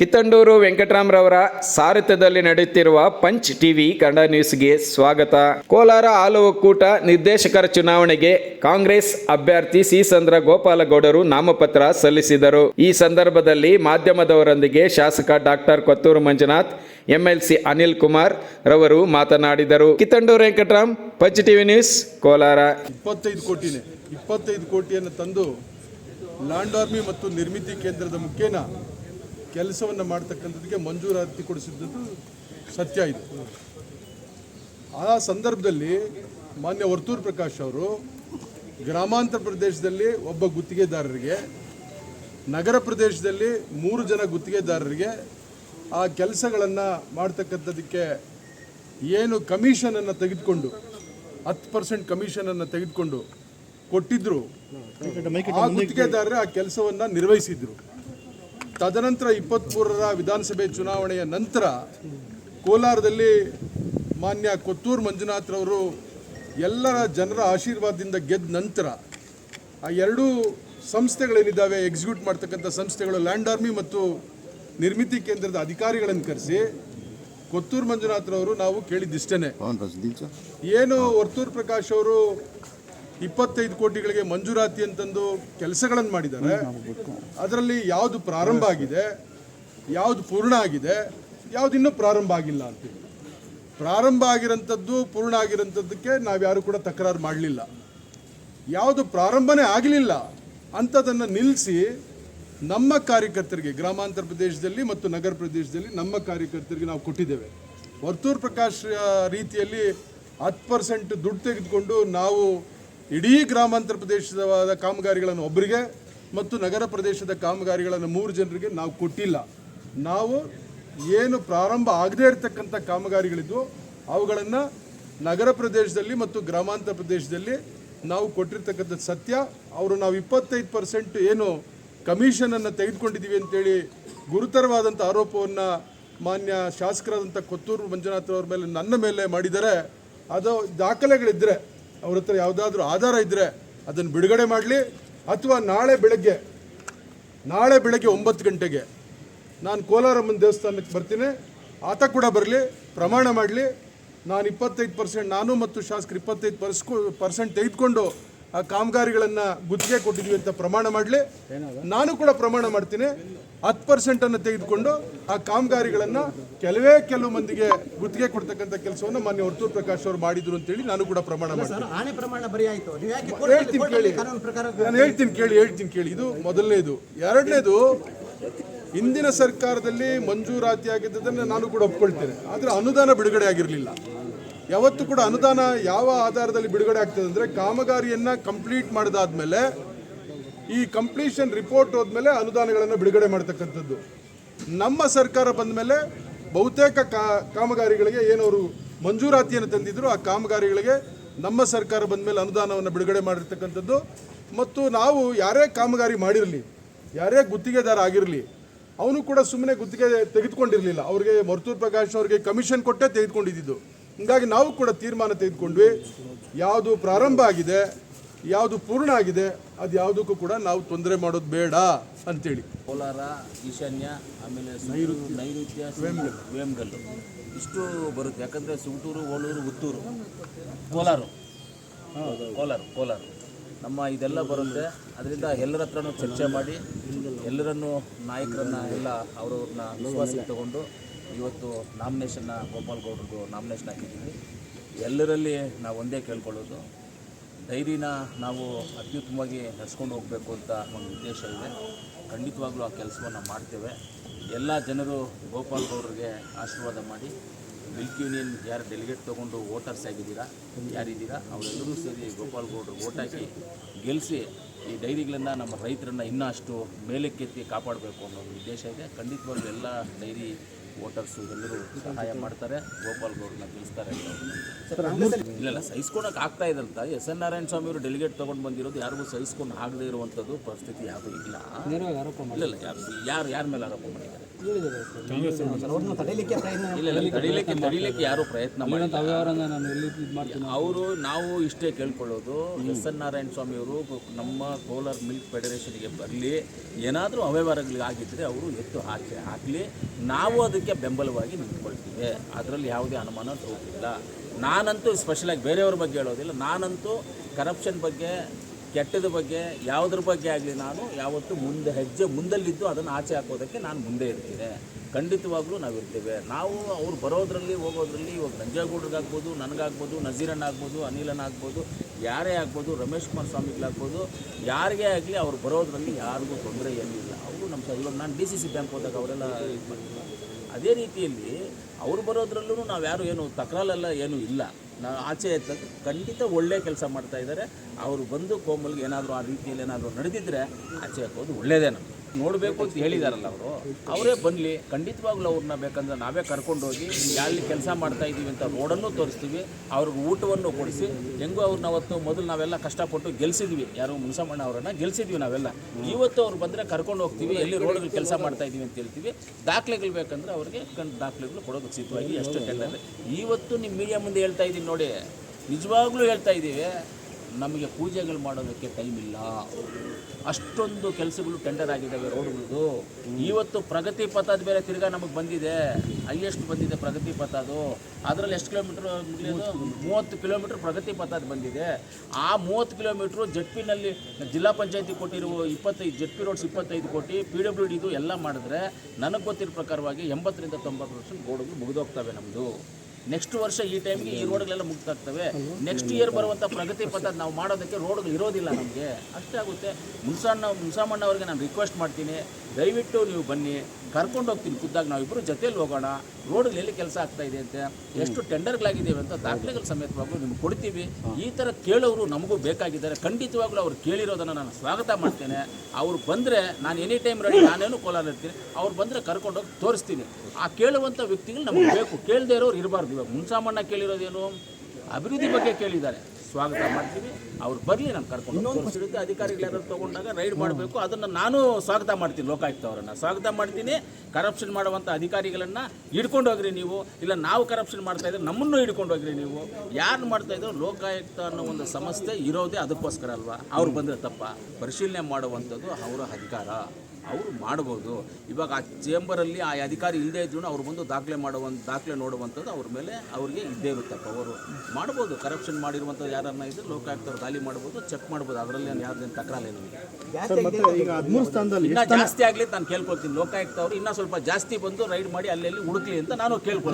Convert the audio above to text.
ಕಿತ್ತಂಡೂರು ವೆಂಕಟರಾಮರವರ ಸಾರಥ್ಯದಲ್ಲಿ ನಡೆಯುತ್ತಿರುವ punch TV Kannada ನ್ಯೂಸ್ಗೆ ಸ್ವಾಗತ. ಕೋಲಾರ ಹಾಲು ಒಕ್ಕೂಟ ನಿರ್ದೇಶಕರ ಚುನಾವಣೆಗೆ ಕಾಂಗ್ರೆಸ್ ಅಭ್ಯರ್ಥಿ ಸಿ. ಸಿಸಂದ್ರ ಗೋಪಾಲಗೌಡರು ನಾಮಪತ್ರ ಸಲ್ಲಿಸಿದರು. ಈ ಸಂದರ್ಭದಲ್ಲಿ ಮಾಧ್ಯಮದವರೊಂದಿಗೆ ಶಾಸಕ ಡಾಕ್ಟರ್ ಕೊತ್ತೂರು ಮಂಜುನಾಥ್, ಎಂಎಲ್ಸಿ ಅನಿಲ್ ಕುಮಾರ್ ರವರು ಮಾತನಾಡಿದರು. Kittandur Venkataram, Punch TV news, Kolar. ಇಪ್ಪತ್ತೈದು ಕೋಟಿನೇ, ಇಪ್ಪತ್ತೈದು ಕೋಟಿಯನ್ನು ತಂದು ಲ್ಯಾಂಡ್ ಆರ್ಮಿ ಮತ್ತು ನಿರ್ಮಿತಿ ಕೇಂದ್ರದ ಮುಖೇನ ಕೆಲಸವನ್ನು ಮಾಡ್ತಕ್ಕಂಥದ್ದಕ್ಕೆ ಮಂಜೂರಾತಿ ಕೊಡಿಸಿದ್ದು ಸತ್ಯ ಇದು. ಆ ಸಂದರ್ಭದಲ್ಲಿ ಮಾನ್ಯ ವರ್ತೂರ್ ಪ್ರಕಾಶ್ ಅವರು ಗ್ರಾಮಾಂತರ ಪ್ರದೇಶದಲ್ಲಿ ಒಬ್ಬ ಗುತ್ತಿಗೆದಾರರಿಗೆ ನಗರ ಪ್ರದೇಶದಲ್ಲಿ ಮೂರು ಜನ ಗುತ್ತಿಗೆದಾರರಿಗೆ ಆ ಕೆಲಸಗಳನ್ನು ಮಾಡ್ತಕ್ಕಂಥದ್ದಕ್ಕೆ ಏನು ಕಮಿಷನನ್ನು ತೆಗೆದುಕೊಂಡು ಹತ್ತು ಪರ್ಸೆಂಟ್ ಕಮಿಷನನ್ನು ತೆಗೆದುಕೊಂಡು ಕೊಟ್ಟಿದ್ದರು ಆ ಗುತ್ತಿಗೆದಾರರೇ ಆ ಕೆಲಸವನ್ನು ನಿರ್ವಹಿಸಿದ್ರು. ತದನಂತರ ಇಪ್ಪತ್ತ್ಮೂರರ ವಿಧಾನಸಭೆ ಚುನಾವಣೆಯ ನಂತರ ಕೋಲಾರದಲ್ಲಿ ಮಾನ್ಯ ಕೊತ್ತೂರು ಮಂಜುನಾಥ್ರವರು ಎಲ್ಲರ ಜನರ ಆಶೀರ್ವಾದದಿಂದ ಗೆದ್ದ ನಂತರ ಆ ಎರಡೂ ಸಂಸ್ಥೆಗಳೇನಿದ್ದಾವೆ ಎಕ್ಸಿಕ್ಯೂಟ್ ಮಾಡ್ತಕ್ಕಂಥ ಸಂಸ್ಥೆಗಳು ಲ್ಯಾಂಡ್ ಆರ್ಮಿ ಮತ್ತು ನಿರ್ಮಿತಿ ಕೇಂದ್ರದ ಅಧಿಕಾರಿಗಳನ್ನು ಕರೆಸಿ ಕೊತ್ತೂರು ಮಂಜುನಾಥ್ರವರು ನಾವು ಕೇಳಿದ್ದಿಷ್ಟೇ ಏನು ವರ್ತೂರು ಪ್ರಕಾಶ್ ಅವರು ಇಪ್ಪತ್ತೈದು ಕೋಟಿಗಳಿಗೆ ಮಂಜೂರಾತಿ ಅಂತಂದು ಕೆಲಸಗಳನ್ನು ಮಾಡಿದ್ದಾರೆ. ಅದರಲ್ಲಿ ಯಾವುದು ಪ್ರಾರಂಭ ಆಗಿದೆ ಯಾವುದು ಪೂರ್ಣ ಆಗಿದೆ ಯಾವುದು ಇನ್ನೂ ಪ್ರಾರಂಭ ಆಗಿಲ್ಲ ಅಂತೇಳಿ ಪ್ರಾರಂಭ ಆಗಿರೋಂಥದ್ದು ಪೂರ್ಣ ಆಗಿರೋಂಥದ್ದಕ್ಕೆ ನಾವ್ಯಾರು ಕೂಡ ತಕರಾರು ಮಾಡಲಿಲ್ಲ. ಯಾವುದು ಪ್ರಾರಂಭನೇ ಆಗಲಿಲ್ಲ ಅಂಥದ್ದನ್ನು ನಿಲ್ಲಿಸಿ ನಮ್ಮ ಕಾರ್ಯಕರ್ತರಿಗೆ ಗ್ರಾಮಾಂತರ ಪ್ರದೇಶದಲ್ಲಿ ಮತ್ತು ನಗರ ಪ್ರದೇಶದಲ್ಲಿ ನಮ್ಮ ಕಾರ್ಯಕರ್ತರಿಗೆ ನಾವು ಕೊಟ್ಟಿದ್ದೇವೆ. ವರ್ತೂರ್ ಪ್ರಕಾಶ್ ರೀತಿಯಲ್ಲಿ ಹತ್ತು ಪರ್ಸೆಂಟ್ ದುಡ್ಡು ತೆಗೆದುಕೊಂಡು ನಾವು ಇಡೀ ಗ್ರಾಮಾಂತರ ಪ್ರದೇಶದ ಕಾಮಗಾರಿಗಳನ್ನು ಒಬ್ಬರಿಗೆ ಮತ್ತು ನಗರ ಪ್ರದೇಶದ ಕಾಮಗಾರಿಗಳನ್ನು ಮೂರು ಜನರಿಗೆ ನಾವು ಕೊಟ್ಟಿಲ್ಲ. ನಾವು ಏನು ಪ್ರಾರಂಭ ಆಗದೇ ಇರತಕ್ಕಂಥ ಕಾಮಗಾರಿಗಳಿದ್ವು, ಅವುಗಳನ್ನು ನಗರ ಪ್ರದೇಶದಲ್ಲಿ ಮತ್ತು ಗ್ರಾಮಾಂತರ ಪ್ರದೇಶದಲ್ಲಿ ನಾವು ಕೊಟ್ಟಿರ್ತಕ್ಕಂಥ ಸತ್ಯ, ಅವರು ನಾವು ಇಪ್ಪತ್ತೈದು ಪರ್ಸೆಂಟ್ ಏನು ಕಮಿಷನನ್ನು ತೆಗೆದುಕೊಂಡಿದ್ದೀವಿ ಅಂತೇಳಿ ಗುರುತರವಾದಂಥ ಆರೋಪವನ್ನು ಮಾನ್ಯ ಶಾಸಕರಾದಂಥ ಕೊತ್ತೂರು ಮಂಜುನಾಥ್ ಅವ್ರ ಮೇಲೆ, ನನ್ನ ಮೇಲೆ ಮಾಡಿದರೆ ಅದು ದಾಖಲೆಗಳಿದ್ದರೆ ಅವ್ರ ಹತ್ರ ಯಾವುದಾದ್ರೂ ಆಧಾರ ಇದ್ದರೆ ಅದನ್ನು ಬಿಡುಗಡೆ ಮಾಡಲಿ, ಅಥವಾ ನಾಳೆ ಬೆಳಗ್ಗೆ ನಾಳೆ ಬೆಳಗ್ಗೆ ಒಂಬತ್ತು ಗಂಟೆಗೆ ನಾನು ಕೋಲಾರಮ್ಮನ ದೇವಸ್ಥಾನಕ್ಕೆ ಬರ್ತೀನಿ, ಆತ ಕೂಡ ಬರಲಿ, ಪ್ರಮಾಣ ಮಾಡಲಿ. ನಾನು ಇಪ್ಪತ್ತೈದು ಪರ್ಸೆಂಟ್ ನಾನು ಮತ್ತು ಶಾಸಕರು ಇಪ್ಪತ್ತೈದು ಪರ್ಸ್ಕೊ ಪರ್ಸೆಂಟ್ ತೆಗೆದುಕೊಂಡು ಆ ಕಾಮಗಾರಿಗಳನ್ನು ಗುತ್ತಿಗೆ ಕೊಟ್ಟಿದ್ವಿ ಅಂತ ಪ್ರಮಾಣ ಮಾಡಲಿ. ನಾನು ಕೂಡ ಪ್ರಮಾಣ ಮಾಡ್ತೀನಿ. ಹತ್ತು ಪರ್ಸೆಂಟನ್ನು ತೆಗೆದುಕೊಂಡು ಆ ಕಾಮಗಾರಿಗಳನ್ನು ಕೆಲವೇ ಕೆಲವು ಮಂದಿಗೆ ಗುತ್ತಿಗೆ ಕೊಡ್ತಕ್ಕಂಥ ಕೆಲಸವನ್ನು ಮಾನ್ಯ ವರ್ತೂರ್ ಪ್ರಕಾಶ್ ಅವರು ಮಾಡಿದ್ರು ಅಂತೇಳಿ ನಾನು ಕೂಡ ಪ್ರಮಾಣ ಮಾಡ್ತೀನಿ. ಹೇಳ್ತೀನಿ ಕೇಳಿ. ನಾನು ಹೇಳ್ತೀನಿ ಕೇಳಿ ಹೇಳ್ತೀನಿ ಕೇಳಿ. ಇದು ಮೊದಲನೇದು. ಎರಡನೇದು ಹಿಂದಿನ ಸರ್ಕಾರದಲ್ಲಿ ಮಂಜೂರಾತಿ ಆಗಿದ್ದದನ್ನು ನಾನು ಕೂಡ ಒಪ್ಕೊಳ್ತೇನೆ. ಆದರೆ ಅನುದಾನ ಬಿಡುಗಡೆ ಆಗಿರಲಿಲ್ಲ. ಯಾವತ್ತೂ ಕೂಡ ಅನುದಾನ ಯಾವ ಆಧಾರದಲ್ಲಿ ಬಿಡುಗಡೆ ಆಗ್ತದೆ ಅಂದರೆ ಕಾಮಗಾರಿಯನ್ನು ಕಂಪ್ಲೀಟ್ ಮಾಡಿದಾದ್ಮೇಲೆ ಈ ಕಂಪ್ಲೀಷನ್ ರಿಪೋರ್ಟ್ ಹೋದ್ಮೇಲೆ ಅನುದಾನಗಳನ್ನು ಬಿಡುಗಡೆ ಮಾಡ್ತಕ್ಕಂಥದ್ದು. ನಮ್ಮ ಸರ್ಕಾರ ಬಂದ ಮೇಲೆ ಬಹುತೇಕ ಕಾಮಗಾರಿಗಳಿಗೆ ಏನವರು ಮಂಜೂರಾತಿಯನ್ನು ತಂದಿದ್ರು, ಆ ಕಾಮಗಾರಿಗಳಿಗೆ ನಮ್ಮ ಸರ್ಕಾರ ಬಂದ ಮೇಲೆ ಅನುದಾನವನ್ನು ಬಿಡುಗಡೆ ಮಾಡಿರ್ತಕ್ಕಂಥದ್ದು. ಮತ್ತು ನಾವು ಯಾರೇ ಕಾಮಗಾರಿ ಮಾಡಿರಲಿ, ಯಾರೇ ಗುತ್ತಿಗೆದಾರ ಆಗಿರಲಿ, ಅವನು ಕೂಡ ಸುಮ್ಮನೆ ಗುತ್ತಿಗೆ ತೆಗೆದುಕೊಂಡಿರಲಿಲ್ಲ. ಅವ್ರಿಗೆ ಮರ್ತೂರ್ ಪ್ರಕಾಶ್ ಅವ್ರಿಗೆ ಕಮಿಷನ್ ಕೊಟ್ಟೇ ತೆಗೆದುಕೊಂಡಿದ್ದು. ಹೀಗಾಗಿ ನಾವು ಕೂಡ ತೀರ್ಮಾನ ತೆಗೆದುಕೊಂಡ್ವಿ. ಯಾವುದು ಪ್ರಾರಂಭ ಆಗಿದೆ ಯಾವುದು ಪೂರ್ಣ ಆಗಿದೆ ಅದು ಯಾವುದಕ್ಕೂ ಕೂಡ ನಾವು ತೊಂದರೆ ಮಾಡೋದು ಬೇಡ ಅಂತೇಳಿ. ಕೋಲಾರ ಈಶಾನ್ಯ ಆಮೇಲೆ ನೈಋತ್ಯ. ನೈಋತ್ಯ ವೇಮಗಲ್ಲು. ಇಷ್ಟು ಬರುತ್ತೆ. ಯಾಕಂದರೆ ಸುಗಟೂರು ಓಳೂರು ಉತ್ತೂರು. ಕೋಲಾರ. ಕೋಲಾರ ಕೋಲಾರ. ನಮ್ಮ ಇದೆಲ್ಲ ಬರುತ್ತೆ. ಅದರಿಂದ ಎಲ್ಲರ ಹತ್ರನೂ ಚರ್ಚೆ ಮಾಡಿ ಎಲ್ಲರನ್ನು ನಾಯಕರನ್ನ ಎಲ್ಲ ಅವರವ್ರನ್ನ ವಿಶ್ವಾಸಕ್ಕೆ ತಗೊಂಡು ಇವತ್ತು ನಾಮಿನೇಷನ್ನ ಗೋಪಾಲ್ ಗೌಡ್ರದ್ದು ನಾಮಿನೇಷನ್ ಹಾಕಿದ್ದೀವಿ. ಎಲ್ಲರಲ್ಲಿ ನಾವು ಒಂದೇ ಕೇಳ್ಕೊಳ್ಳೋದು. ಡೈರಿನ ನಾವು ಅತ್ಯುತ್ತಮವಾಗಿ ನಡೆಸ್ಕೊಂಡು ಹೋಗಬೇಕು ಅಂತ ಒಂದು ಉದ್ದೇಶ ಇದೆ. ಖಂಡಿತವಾಗ್ಲೂ ಆ ಕೆಲಸವನ್ನು ಮಾಡ್ತೇವೆ. ಎಲ್ಲ ಜನರು ಗೋಪಾಲ್ ಗೌಡ್ರಿಗೆ ಆಶೀರ್ವಾದ ಮಾಡಿ, ಮಿಲ್ಕ್ ಯೂನಿಯನ್ ಯಾರು ಡೆಲಿಗೇಟ್ ತೊಗೊಂಡು ವೋಟರ್ಸ್ ಆಗಿದ್ದೀರಾ, ಯಾರಿದ್ದೀರಾ, ಅವರೆಲ್ಲರೂ ಸೇರಿ ಗೋಪಾಲ್ ಗೌಡ್ರು ವೋಟ್ ಹಾಕಿ ಗೆಲ್ಲಿಸಿ ಈ ಡೈರಿಗಳನ್ನು ನಮ್ಮ ರೈತರನ್ನು ಇನ್ನಷ್ಟು ಮೇಲಕ್ಕೆತ್ತಿ ಕಾಪಾಡಬೇಕು ಅನ್ನೋ ಒಂದು ಉದ್ದೇಶ ಇದೆ. ಖಂಡಿತವಾಗ್ಲೂ ಎಲ್ಲ ಡೈರಿ ವೋಟರ್ಸು ಎಲ್ಲರೂ ಸಹಾಯ ಮಾಡ್ತಾರೆ ಗೋಪಾಲ್ ಗೌಡ್ರನ್ನ ಗೆಲ್ಲಿಸ್ತಾರೆ ಇಲ್ಲ ಇಲ್ಲ ಸಹಿಸ್ಕೊಳಕ್ಕೆ ಆಗ್ತಾ ಅಂತ ಎಸ್ ಎನ್ ನಾರಾಯಣ ಸ್ವಾಮಿ ಅವರು ಡೆಲಿಗೇಟ್ ತೊಗೊಂಡು ಬಂದಿರೋದು ಯಾರಿಗೂ ಸಹಿಸ್ಕೊಂಡು ಆಗದೇ ಇರುವಂಥದ್ದು ಪರಿಸ್ಥಿತಿ ಯಾವುದೂ ಇಲ್ಲ. ಇಲ್ಲ ಇಲ್ಲ ಯಾರು ಯಾರು ಯಾರ ಮೇಲೆ ಆರೋಪ ಮಾಡಿದ್ದಾರೆ? ಯಾರು ಪ್ರಯತ್ನ ಅವರು ನಾವು ಇಷ್ಟೇ ಕೇಳ್ಕೊಳ್ಳೋದು. ಎಸ್ ಎನ್ ನಾರಾಯಣ ಸ್ವಾಮಿ ಅವರು ನಮ್ಮ ಕೋಲಾರ್ ಮಿಲ್ಕ್ ಫೆಡರೇಷನ್ಗೆ ಬರಲಿ, ಏನಾದರೂ ಅವ್ಯವಹಾರಗಳಿಗಾಗಿದ್ದರೆ ಅವರು ಎತ್ತು ಹಾಕಿ, ಹಾಕಲಿ. ನಾವು ಅದಕ್ಕೆ ಬೆಂಬಲವಾಗಿ ನಿಂತ್ಕೊಳ್ತೀವಿ. ಅದರಲ್ಲಿ ಯಾವುದೇ ಅನುಮಾನ ತೋರಿಲ್ಲ ನಾನಂತೂ ಸ್ಪೆಷಲಾಗಿ ಬೇರೆಯವ್ರ ಬಗ್ಗೆ ಹೇಳೋದಿಲ್ಲ. ನಾನಂತೂ ಕರಪ್ಷನ್ ಬಗ್ಗೆ ಕೆಟ್ಟದ ಬಗ್ಗೆ, ಯಾವುದ್ರ ಬಗ್ಗೆ ಆಗಲಿ ನಾನು ಯಾವತ್ತೂ ಮುಂದೆ ಹೆಜ್ಜೆ ಮುಂದಲ್ಲಿದ್ದು ಅದನ್ನು ಆಚೆ ಹಾಕೋದಕ್ಕೆ ನಾನು ಮುಂದೆ ಇರ್ತೀನಿ. ಖಂಡಿತವಾಗಲೂ ನಾವು ಇರ್ತೇವೆ. ನಾವು ಅವ್ರು ಬರೋದ್ರಲ್ಲಿ ಹೋಗೋದ್ರಲ್ಲಿ ಇವಾಗ ನಂಜೇಗೌಡ್ರಿಗಾಗ್ಬೋದು ನನಗಾಗ್ಬೋದು, ನಜೀರಣ್ಣ ಆಗ್ಬೋದು ಅನಿಲನ್ ಆಗ್ಬೋದು, ಯಾರೇ ಆಗ್ಬೋದು, ರಮೇಶ್ ಕುಮಾರ್ ಸ್ವಾಮಿಗಳಾಗ್ಬೋದು, ಯಾರಿಗೇ ಆಗಲಿ ಅವ್ರು ಬರೋದ್ರಲ್ಲಿ ಯಾರಿಗೂ ತೊಂದರೆ ಏನಿಲ್ಲ. ಅವರು ನಮ್ಮ ಇವಾಗ ನಾನು ಡಿ ಸಿ ಸಿ ಬ್ಯಾಂಕ್ ಹೋದಾಗ ಅವರೆಲ್ಲ ಇದು ಮಾಡಿಲ್ಲ ಅದೇ ರೀತಿಯಲ್ಲಿ ಅವ್ರು ಬರೋದ್ರಲ್ಲೂ ನಾವು ಯಾರು ಏನು ತಕರಾಲೆಲ್ಲ ಏನೂ ಇಲ್ಲ. ನಾ ಆಚೆ ಖಂಡಿತ ಒಳ್ಳೆ ಕೆಲಸ ಮಾಡ್ತಾ ಇದ್ದಾರೆ ಅವರು ಬಂದು ಕೋಮಲ್ಗೆ ಏನಾದರೂ ಆ ರೀತಿಯಲ್ಲಿ ಏನಾದರೂ ನಡೆದಿದ್ದರೆ ಆಚೆ ಹಾಕೋದು ಒಳ್ಳೆಯದೇ ನಮಗೆ. ನೋಡಬೇಕು ಅಂತ ಹೇಳಿದಾರಲ್ಲ ಅವರು, ಅವರೇ ಬನ್ನಲಿ ಖಂಡಿತವಾಗ್ಲೂ ಅವ್ರನ್ನ ಬೇಕಂದ್ರೆ ನಾವೇ ಕರ್ಕೊಂಡೋಗಿ ಎಲ್ಲಿ ಕೆಲಸ ಮಾಡ್ತಾ ಇದ್ದೀವಿ ಅಂತ ರೋಡನ್ನು ತೋರಿಸ್ತೀವಿ, ಅವ್ರಿಗೆ ಊಟವನ್ನು ಕೊಡಿಸಿ, ಹೆಂಗೋ ಅವ್ರನ್ನ ಅವತ್ತು ಮೊದಲು ನಾವೆಲ್ಲ ಕಷ್ಟಪಟ್ಟು ಗೆಲ್ಸಿದ್ವಿ. ಯಾರು ಮುನ್ಸಮ್ಮಣ್ಣ ಅವರನ್ನ ಗೆಲ್ಸಿದ್ವಿ ನಾವೆಲ್ಲ. ಇವತ್ತು ಅವ್ರು ಬಂದರೆ ಕರ್ಕೊಂಡು ಹೋಗ್ತೀವಿ, ಎಲ್ಲಿ ರೋಡಲ್ಲಿ ಕೆಲಸ ಮಾಡ್ತಾ ಇದ್ದೀವಿ ಅಂತ ಹೇಳ್ತೀವಿ. ದಾಖಲೆಗಳು ಬೇಕಂದ್ರೆ ಅವ್ರಿಗೆ ಕಣ್ ದಾಖಲೆಗಳು ಕೊಡೋದಕ್ಕೆ ಸಿದ್ಧವಾಗಿ ಎಷ್ಟು ಟೆಂಡರ್ ಇವತ್ತು ನಿಮ್ಮ ಮೀಡಿಯಾ ಮುಂದೆ ಹೇಳ್ತಾ ಇದ್ದೀನಿ ನೋಡಿ, ನಿಜವಾಗ್ಲೂ ಹೇಳ್ತಾ ಇದ್ದೀವಿ. ನಮಗೆ ಪೂಜೆಗಳು ಮಾಡೋದಕ್ಕೆ ಟೈಮ್ ಇಲ್ಲ. ಅಷ್ಟೊಂದು ಕೆಲಸಗಳು ಟೆಂಡರ್ ಆಗಿದ್ದಾವೆ ರೋಡ್ಗಳದ್ದು ಇವತ್ತು ಪ್ರಗತಿ ಪಥದ ಮೇಲೆ ತಿರ್ಗಾ ನಮಗೆ ಬಂದಿದೆ. ಹೈಯೆಸ್ಟ್ ಬಂದಿದೆ ಪ್ರಗತಿ ಪಥ ಅದು ಅದರಲ್ಲಿ ಎಷ್ಟು ಕಿಲೋಮೀಟ್ರ್ ಮೂವತ್ತು ಕಿಲೋಮೀಟ್ರ್ ಪ್ರಗತಿ ಪಥದ ಬಂದಿದೆ. ಆ ಮೂವತ್ತು ಕಿಲೋಮೀಟ್ರು ಜೆಡ್ ಪಿನಲ್ಲಿ ಜಿಲ್ಲಾ ಪಂಚಾಯತಿ ಕೊಟ್ಟಿರುವ ಇಪ್ಪತ್ತೈದು ಜೆಡ್ ರೋಡ್ಸ್ ಇಪ್ಪತ್ತೈದು ಕೋಟಿ ಪಿ ಡಬ್ಲ್ಯೂ ಡಿದು ಎಲ್ಲ ಮಾಡಿದ್ರೆ ನನಗೆ ಗೊತ್ತಿರೋ ಪ್ರಕಾರವಾಗಿ ಎಂಬತ್ತರಿಂದ ತೊಂಬತ್ತು ಪರ್ಸೆಂಟ್ ರೋಡ್ಗಳು ಮುಗಿದೋಗ್ತವೆ ನಮ್ಮದು ನೆಕ್ಸ್ಟ್ ವರ್ಷ ಈ ಟೈಮ್ಗೆ ಈ ರೋಡ್ಗಳೆಲ್ಲ ಮುಗ್ದಾಗ್ತವೆ. ನೆಕ್ಸ್ಟ್ ಇಯರ್ ಬರುವಂಥ ಪ್ರಗತಿ ಪಥ ನಾವು ಮಾಡೋದಕ್ಕೆ ರೋಡ್ಗಳು ಇರೋದಿಲ್ಲ ನಮಗೆ. ಅಷ್ಟೇ ಆಗುತ್ತೆ. ಮುನ್ಸಣ್ಣ ಮುನ್ಸಾಮಣ್ಣ ಅವರಿಗೆ ನಾನು ರಿಕ್ವೆಸ್ಟ್ ಮಾಡ್ತೀನಿ. ದಯವಿಟ್ಟು ನೀವು ಬನ್ನಿ ಕರ್ಕೊಂಡು ಹೋಗ್ತೀನಿ. ಖುದ್ದಾಗಿ ನಾವಿಬ್ಬರು ಜೊತೆಯಲ್ಲಿ ಹೋಗೋಣ. ರೋಡ್ಗಳು ಎಲ್ಲಿ ಕೆಲಸ ಆಗ್ತಾ ಇದೆ ಅಂತ ಎಷ್ಟು ಟೆಂಡರ್ಗಳಾಗಿದ್ದೇವೆ ಅಂತ ದಾಖಲೆಗಳ ಸಮೇತವಾಗ್ಲೂ ನಿಮ್ಗೆ ಕೊಡ್ತೀವಿ. ಈ ಥರ ಕೇಳೋರು ನಮಗೂ ಬೇಕಾಗಿದ್ದಾರೆ. ಖಂಡಿತವಾಗ್ಲೂ ಅವ್ರು ಕೇಳಿರೋದನ್ನು ನಾನು ಸ್ವಾಗತ ಮಾಡ್ತೇನೆ. ಅವ್ರು ಬಂದರೆ ನಾನು ಎನಿ ಟೈಮ್ ರೆಡಿ ನಾನೇನು ಕೋಲಾರ ಇರ್ತೀನಿ. ಅವ್ರು ಬಂದರೆ ಕರ್ಕೊಂಡೋಗಿ ತೋರಿಸ್ತೀನಿ. ಆ ಕೇಳುವಂಥ ವ್ಯಕ್ತಿಗಳು ನಮಗೆ ಬೇಕು. ಕೇಳದೇ ಇರೋರು ಇರಬಾರ್ದು. ಇವಾಗ ಮುನ್ಸಾಮಣ್ಣ ಕೇಳಿರೋದೇನು? ಅಭಿವೃದ್ಧಿ ಬಗ್ಗೆ ಕೇಳಿದ್ದಾರೆ. ಸ್ವಾಗತ ಮಾಡ್ತೀವಿ. ಅವ್ರು ಬರಲಿ ನಾನು ಕರ್ಕೊಂಡು ಇನ್ನೊಂದು ಅಧಿಕಾರಿಗಳು ಯಾರು ತೊಗೊಂಡಾಗ ರೈಡ್ ಮಾಡಬೇಕು. ಅದನ್ನು ನಾನು ಸ್ವಾಗತ ಮಾಡ್ತೀನಿ ಲೋಕಾಯುಕ್ತ ಅವರನ್ನು. ಸ್ವಾಗತ ಮಾಡ್ತೀನಿ. ಕರಪ್ಷನ್ ಮಾಡುವಂಥ ಅಧಿಕಾರಿಗಳನ್ನು ಹಿಡ್ಕೊಂಡು ಹೋಗ್ರಿ ನೀವು. ಇಲ್ಲ ನಾವು ಕರಪ್ಷನ್ ಮಾಡ್ತಾ ಇದ್ರೆ ನಮ್ಮನ್ನು ಹಿಡ್ಕೊಂಡು ಹೋಗ್ರಿ ನೀವು. ಯಾರು ಮಾಡ್ತಾ ಇದ್ರು? ಲೋಕಾಯುಕ್ತ ಅನ್ನೋ ಒಂದು ಸಂಸ್ಥೆ ಇರೋದೇ ಅದಕ್ಕೋಸ್ಕರ ಅಲ್ವಾ? ಅವ್ರು ಬಂದರೆ ತಪ್ಪ. ಪರಿಶೀಲನೆ ಮಾಡುವಂಥದ್ದು ಅವರ ಅಧಿಕಾರ. ಅವರು ಮಾಡ್ಬೋದು. ಇವಾಗ ಆ ಚೇಂಬರಲ್ಲಿ ಆ ಅಧಿಕಾರಿ ಇಲ್ಲದೇ ಇದ್ರು ಅವ್ರು ಬಂದು ದಾಖಲೆ ಮಾಡುವಂಥ ದಾಖಲೆ ನೋಡುವಂಥದ್ದು ಅವ್ರ ಮೇಲೆ ಅವರಿಗೆ ಇದ್ದೇ ಇರುತ್ತೆ. ಅವರು ಮಾಡ್ಬೋದು. ಕರಪ್ಷನ್ ಮಾಡಿರುವಂಥ ಯಾರನ್ನ ಇದ್ರೆ ಲೋಕಾಯುಕ್ತರು ಖಾಲಿ ಮಾಡ್ಬೋದು ಚೆಕ್ ಮಾಡ್ಬೋದು. ಅದರಲ್ಲಿ ತಕರಾಲೇನು ಈಗ ಹದಿಮೂರು ಸ್ಥಾನದಲ್ಲಿ ಇನ್ನೂ ಜಾಸ್ತಿ ಆಗಲಿ ನಾನು ಕೇಳ್ಕೊಳ್ತೀನಿ. ಲೋಕಾಯುಕ್ತ ಅವರು ಇನ್ನೂ ಸ್ವಲ್ಪ ಜಾಸ್ತಿ ಬಂದು ರೈಡ್ ಮಾಡಿ ಅಲ್ಲಲ್ಲಿ ಹುಡುಕ್ಲಿ ಅಂತ ನಾನು ಕೇಳ್ಕೊಳ್ತೀನಿ.